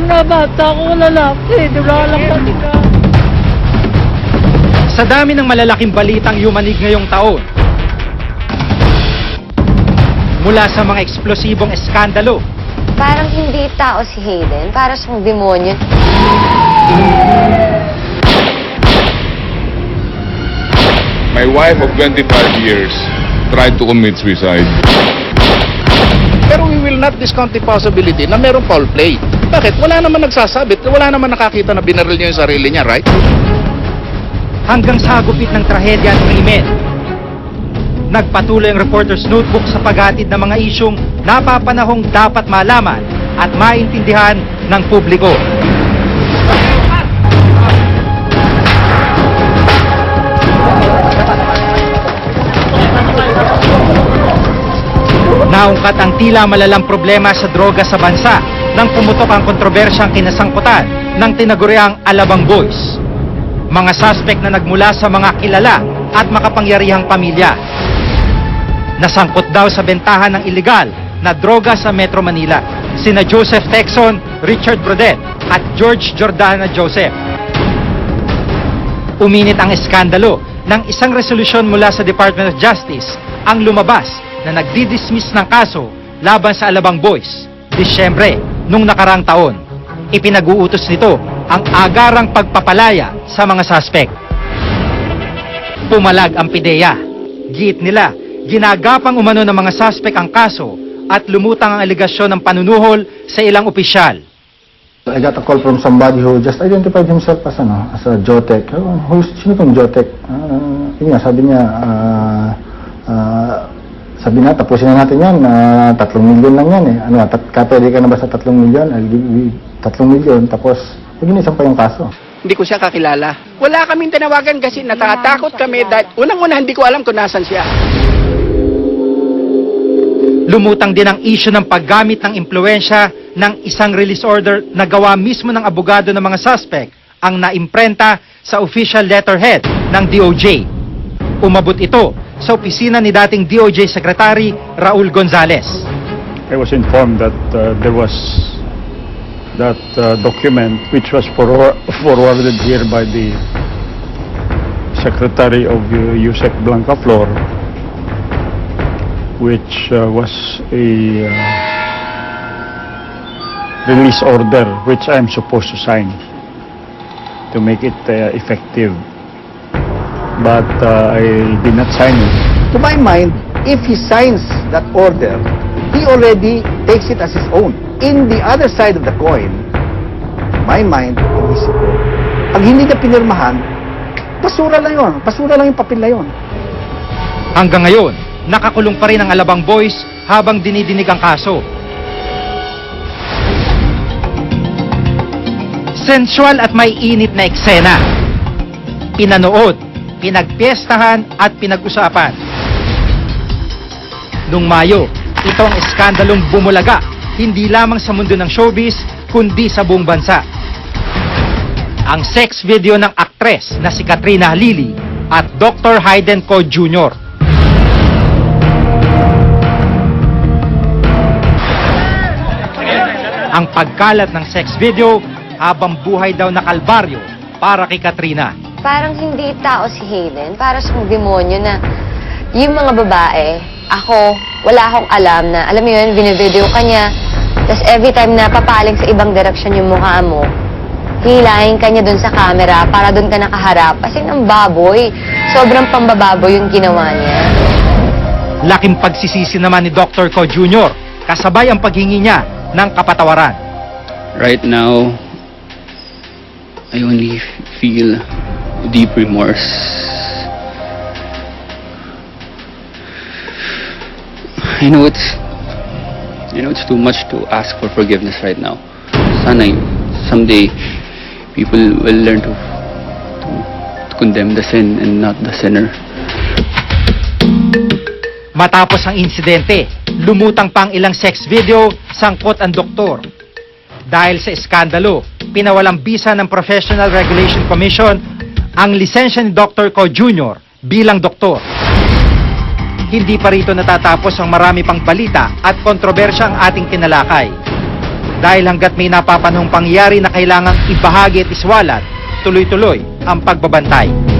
lang na bata ko lalaki. Wala lang patika. Sa dami ng malalaking balitang yumanig ngayong taon, mula sa mga eksplosibong eskandalo, Parang hindi tao si Hayden. Para siyang demonyo. My wife of 25 years tried to commit suicide. Not discount the possibility na merong foul play. Bakit? Wala naman nagsasabit, wala naman nakakita na binaril niya yung sarili niya, right? hanggang sa gupit ng trahedya at krimen. Nagpatuloy ang reporter's notebook sa paghatid ng mga isyong napapanahong dapat malaman at maintindihan ng publiko. Naungkat ang tila malalang problema sa droga sa bansa nang pumutok ang kontrobersyang kinasangkutan ng tinaguriang Alabang Boys mga suspect na nagmula sa mga kilala at makapangyarihang pamilya. Nasangkot daw sa bentahan ng ilegal na droga sa Metro Manila. Sina Joseph Texon, Richard Brodet at George Jordana Joseph. Uminit ang eskandalo nang isang resolusyon mula sa Department of Justice ang lumabas na nagdi-dismiss ng kaso laban sa Alabang Boys, Disyembre, nung nakarang taon. Ipinag-uutos nito ang agarang pagpapalaya sa mga suspect. Pumalag ang pideya. Giit nila, ginagapang umano ng mga suspect ang kaso at lumutang ang aligasyon ng panunuhol sa ilang opisyal. I got a call from somebody who just identified himself as ano, as a Jotec. Oh, who's sino tong Jotec? Uh, yun nga, sabi niya, ah, ah, sabi na, tapusin na natin yan, uh, tatlong milyon lang yan eh. Ano, tat, ka, pwede ka na ba sa tatlong milyon? I'll give you tatlong milyon, tapos, pag-inisan pa yung kaso. Hindi ko siya kakilala. Wala kaming tinawagan kasi natatakot kami dahil unang-una hindi ko alam kung nasan siya. Lumutang din ang issue ng paggamit ng impluensya ng isang release order na gawa mismo ng abogado ng mga suspect ang naimprenta sa official letterhead ng DOJ. Umabot ito sa opisina ni dating DOJ Secretary Raul Gonzales. I was informed that uh, there was that uh, document which was forward, forwarded here by the Secretary of uh, USEC Blanca Flor which uh, was a uh, release order which I am supposed to sign to make it uh, effective but uh, I did not sign it To my mind, if he signs that order, he already takes it as his own. In the other side of the coin, my mind, inisip ko, pag hindi niya pinirmahan, basura lang yun. Basura lang yung papel na yun. Hanggang ngayon, nakakulong pa rin ang Alabang Boys habang dinidinig ang kaso. Sensual at may init na eksena. Pinanood, pinagpiestahan at pinag-usapan. Noong Mayo, ito ang eskandalong bumulaga hindi lamang sa mundo ng showbiz kundi sa buong bansa. Ang sex video ng aktres na si Katrina Halili at Dr. Hayden Co. Jr. ang pagkalat ng sex video habang buhay daw na kalbaryo para kay Katrina. Parang hindi tao si Hayden. Para siyang demonyo na yung mga babae, ako, wala akong alam na, alam mo yun, binivideo ka niya. Tapos every time na papaling sa ibang direction yung mukha mo, hilahin ka niya dun sa camera para dun ka nakaharap. Kasi ng baboy. Sobrang pambababoy yung ginawa niya. Laking pagsisisi naman ni Dr. Co. Jr. kasabay ang paghingi niya ng kapatawaran. right now I only feel deep remorse. I know it's I know it's too much to ask for forgiveness right now. Sana someday people will learn to, to to condemn the sin and not the sinner. Matapos ang insidente, lumutang pang ilang sex video sangkot ang doktor. Dahil sa eskandalo, pinawalang bisa ng Professional Regulation Commission ang lisensya ni Dr. Co. Jr. bilang doktor. Hindi pa rito natatapos ang marami pang balita at kontrobersya ang ating tinalakay. Dahil hanggat may napapanong pangyari na kailangang ibahagi at iswalat, tuloy-tuloy ang pagbabantay.